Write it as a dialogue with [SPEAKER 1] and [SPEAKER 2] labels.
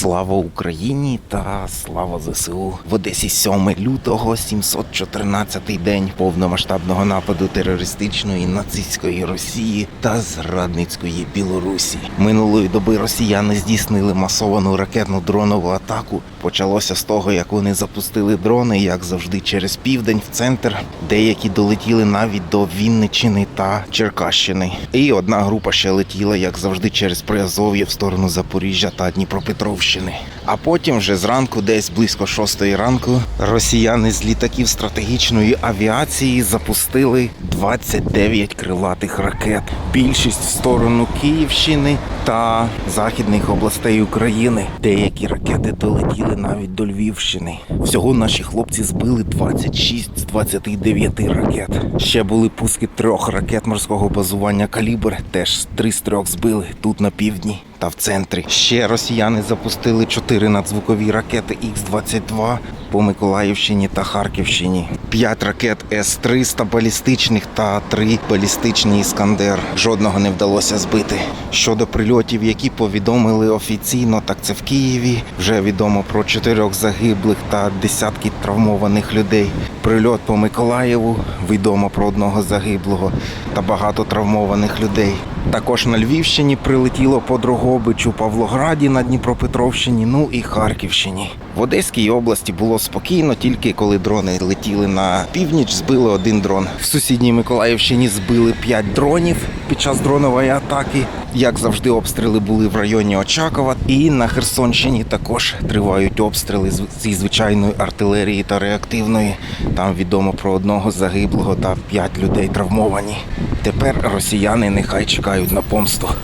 [SPEAKER 1] Слава Україні та слава ЗСУ. В Одесі 7 лютого, 714-й день повномасштабного нападу терористичної нацистської Росії та зрадницької Білорусі. Минулої доби росіяни здійснили масовану ракетну дронову атаку. Почалося з того, як вони запустили дрони, як завжди, через південь в центр. Деякі долетіли навіть до Вінниччини та Черкащини. І одна група ще летіла, як завжди, через Приазов'я в сторону Запоріжжя та Дніпропетровщини. А потім, вже зранку, десь близько шостої ранку, росіяни з літаків стратегічної авіації запустили 29 крилатих ракет. Більшість в сторону Київщини та західних областей України. Деякі ракети долетіли навіть до Львівщини. Всього наші хлопці збили 26 з 29 ракет. Ще були пуски трьох ракет морського базування калібр. Теж три з трьох збили тут на півдні та в центрі. Ще росіяни запустили чотири надзвукові ракети Х-22 по Миколаївщині та Харківщині. П'ять ракет С-300 балістичних та три балістичні Іскандер. Жодного не вдалося збити. Щодо прильотів, які повідомили офіційно, так це в Києві. Вже відомо про чотирьох загиблих та десятки травмованих людей. Прильот по Миколаєву відомо про одного загиблого та багато травмованих людей. Також на Львівщині прилетіло по Дрогобичу, Павлограді на Дніпропетровщині, ну і Харківщині. В Одеській області було спокійно, тільки коли дрони летіли на північ, збили один дрон. В сусідній Миколаївщині збили п'ять дронів під час дронової атаки. Як завжди, обстріли були в районі Очакова. І на Херсонщині також тривають обстріли зі звичайної артилерії та реактивної. Там відомо про одного загиблого та п'ять людей травмовані. Тепер росіяни нехай чекають на помсту.